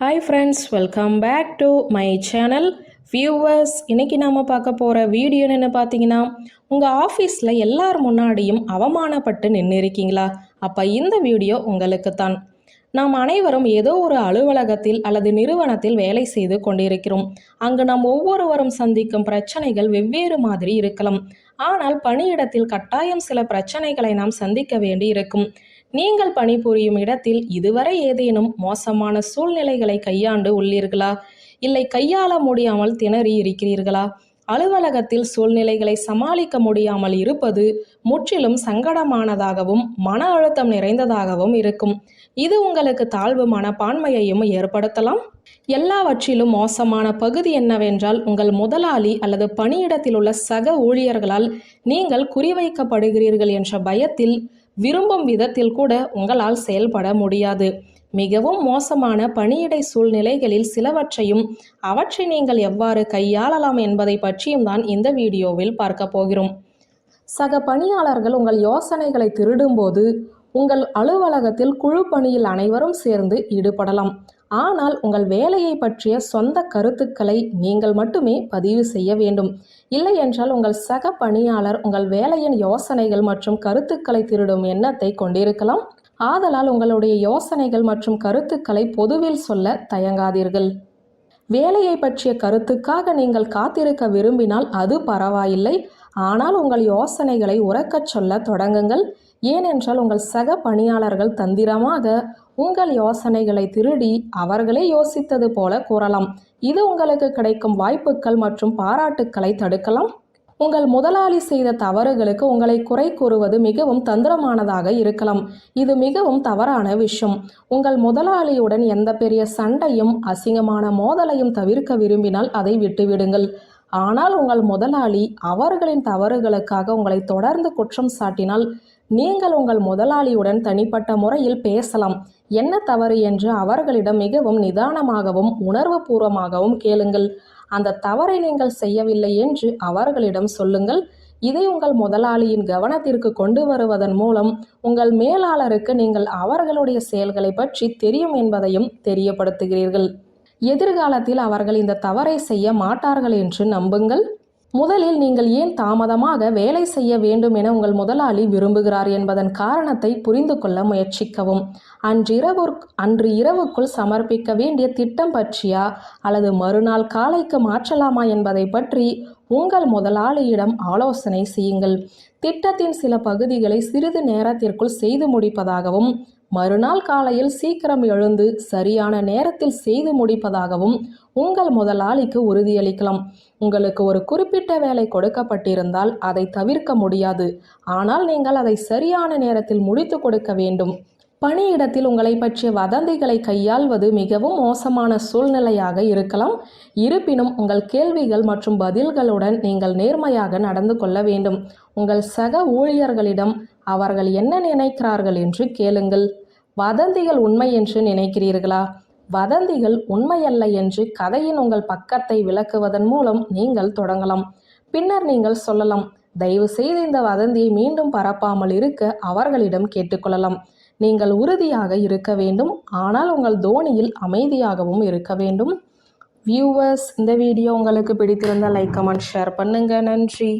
Hi friends welcome back to my channel viewers இன்றைக்கி நாம் பார்க்க போகிற வீடியோ என்ன பார்த்தீங்கன்னா உங்கள் ஆஃபீஸில் எல்லார் முன்னாடியும் அவமானப்பட்டு நின்று இருக்கீங்களா அப்போ இந்த வீடியோ உங்களுக்கு தான் நாம் அனைவரும் ஏதோ ஒரு அலுவலகத்தில் அல்லது நிறுவனத்தில் வேலை செய்து கொண்டிருக்கிறோம். அங்கு நாம் ஒவ்வொருவரும் சந்திக்கும் பிரச்சனைகள் வெவ்வேறு மாதிரி இருக்கலாம். ஆனால் பணியிடத்தில் கட்டாயம் சில பிரச்சனைகளை நாம் சந்திக்க வேண்டி இருக்கும் நீங்கள் பணிபுரியும் இடத்தில் இதுவரை ஏதேனும் மோசமான சூழ்நிலைகளை கையாண்டு உள்ளீர்களா? இல்லை கையாள முடியாமல் திணறி இருக்கிறீர்களா? அலுவலகத்தில் சூழ்நிலைகளை சமாளிக்க முடியாமல் இருப்பது முற்றிலும் சங்கடமானதாகவும் மன அழுத்தம் நிறைந்ததாகவும் இருக்கும். இது உங்களுக்கு தாழ்வு மனப்பான்மையையும் ஏற்படுத்தலாம். எல்லாவற்றிலும் மோசமான பகுதி என்னவென்றால் உங்கள் முதலாளி அல்லது பணியிடத்தில் உள்ள சக ஊழியர்களால் நீங்கள் குறிவைக்கப்படுகிறீர்கள் என்ற பயத்தில் விரும்பும் விதத்தில் கூட உங்களால் செயல்பட முடியாது. மிகவும் மோசமான பணியிடை சூழ்நிலைகளில் சிலவற்றையும் அவற்றை நீங்கள் எவ்வாறு கையாளலாம் என்பதை பற்றியும் தான் இந்த வீடியோவில் பார்க்க போகிறோம். சக பணியாளர்கள் உங்கள் யோசனைகளை திருடும்போது உங்கள் அலுவலகத்தில் குழு பணியில் அனைவரும் சேர்ந்து ஈடுபடலாம். ஆனால் உங்கள் வேலையை பற்றிய சொந்த கருத்துக்களை நீங்கள் மட்டுமே பதிவு செய்ய வேண்டும். இல்லை என்றால் உங்கள் சக பணியாளர் உங்கள் வேலையின் யோசனைகள் மற்றும் கருத்துக்களை திருடும் எண்ணத்தை கொண்டிருக்கலாம். ஆதலால் உங்களுடைய யோசனைகள் மற்றும் கருத்துக்களை பொதுவில் சொல்ல தயங்காதீர்கள். வேலையை பற்றிய கருத்துக்காக நீங்கள் காத்திருக்க விரும்பினால் அது பரவாயில்லை. ஆனால் உங்கள் யோசனைகளை உறக்கச் சொல்ல தொடங்குங்கள். ஏனென்றால் உங்கள் சக பணியாளர்கள் தந்திரமாக உங்கள் யோசனைகளை திருடி அவர்களே யோசித்தது போல கூறலாம். இது உங்களுக்கு கிடைக்கும் வாய்ப்புகள் மற்றும் பாராட்டுக்களை தடுக்கலாம். உங்கள் முதலாளி செய்த தவறுகளுக்கு உங்களை குறை கூறுவது மிகவும் தந்திரமானதாக இருக்கலாம். இது மிகவும் தவறான விஷயம். உங்கள் முதலாளியுடன் எந்த பெரிய சண்டையும் அசிங்கமான மோதலையும் தவிர்க்க விரும்பினால் அதை விட்டுவிடுங்கள். ஆனால் உங்கள் முதலாளி அவர்களின் தவறுகளுக்காக உங்களை தொடர்ந்து குற்றம் சாட்டினால் நீங்கள் உங்கள் முதலாளியுடன் தனிப்பட்ட முறையில் பேசலாம். என்ன தவறு என்று அவர்களிடம் மிகவும் நிதானமாகவும் உணர்வுபூர்வமாகவும் கேளுங்கள். அந்த தவறை நீங்கள் செய்யவில்லை என்று அவர்களிடம் சொல்லுங்கள். இதை உங்கள் முதலாளியின் கவனத்திற்கு கொண்டு வருவதன் மூலம் உங்கள் மேலாளருக்கு நீங்கள் அவர்களுடைய செயல்களை பற்றி தெரியும் என்பதையும் தெரியப்படுத்துகிறீர்கள். எதிர்காலத்தில் அவர்கள் இந்த தவறை செய்ய மாட்டார்கள் என்று நம்புங்கள். முதலில் நீங்கள் ஏன் தாமதமாக வேலை செய்ய வேண்டும் என உங்கள் முதலாளி விரும்புகிறார் என்பதன் காரணத்தை புரிந்து கொள்ள முயற்சிக்கவும். அன்றிரவு அன்று இரவுக்குள் சமர்ப்பிக்க வேண்டிய திட்டம் பற்றியா அல்லது மறுநாள் காலைக்கு மாற்றலாமா என்பதை பற்றி உங்கள் முதலாளியிடம் ஆலோசனை செய்யுங்கள். திட்டத்தின் சில பகுதிகளை சிறிது நேரத்திற்குள் செய்து முடிப்பதாகவும் மறுநாள் காலையில் சீக்கிரம் எழுந்து சரியான நேரத்தில் செய்து முடிப்பதாகவும் உங்கள் முதலாளிக்கு உறுதியளிக்கலாம். உங்களுக்கு ஒரு குறிப்பிட்ட வேலை கொடுக்கப்பட்டிருந்தால் அதை தவிர்க்க முடியாது. ஆனால் நீங்கள் அதை சரியான நேரத்தில் முடித்து கொடுக்க வேண்டும். பணியிடத்தில் உங்களை பற்றிய வதந்திகளை கையாள்வது மிகவும் மோசமான சூழ்நிலையாக இருக்கலாம். இருப்பினும் உங்கள் கேள்விகள் மற்றும் பதில்களுடன் நீங்கள் நேர்மையாக நடந்து கொள்ள வேண்டும். உங்கள் சக ஊழியர்களிடம் அவர்கள் என்ன நினைக்கிறார்கள் என்று கேளுங்கள். வதந்திகள் உண்மை என்று நினைக்கிறீர்களா? வதந்திகள் உண்மையல்ல என்று கதையின் உங்கள் பக்கத்தை விளக்குவதன் மூலம் நீங்கள் தொடங்கலாம். பின்னர் நீங்கள் சொல்லலாம் தயவு செய்து இந்த வதந்தியை மீண்டும் பரப்பாமல் இருக்க அவர்களிடம் கேட்டுக்கொள்ளலாம். நீங்கள் உறுதியாக இருக்க வேண்டும் ஆனால் உங்கள் தோனியில் அமைதியாகவும் இருக்க வேண்டும். வியூவர்ஸ் இந்த வீடியோ உங்களுக்கு பிடித்திருந்தால் லைக் கமெண்ட் ஷேர் பண்ணுங்கள் நன்றி.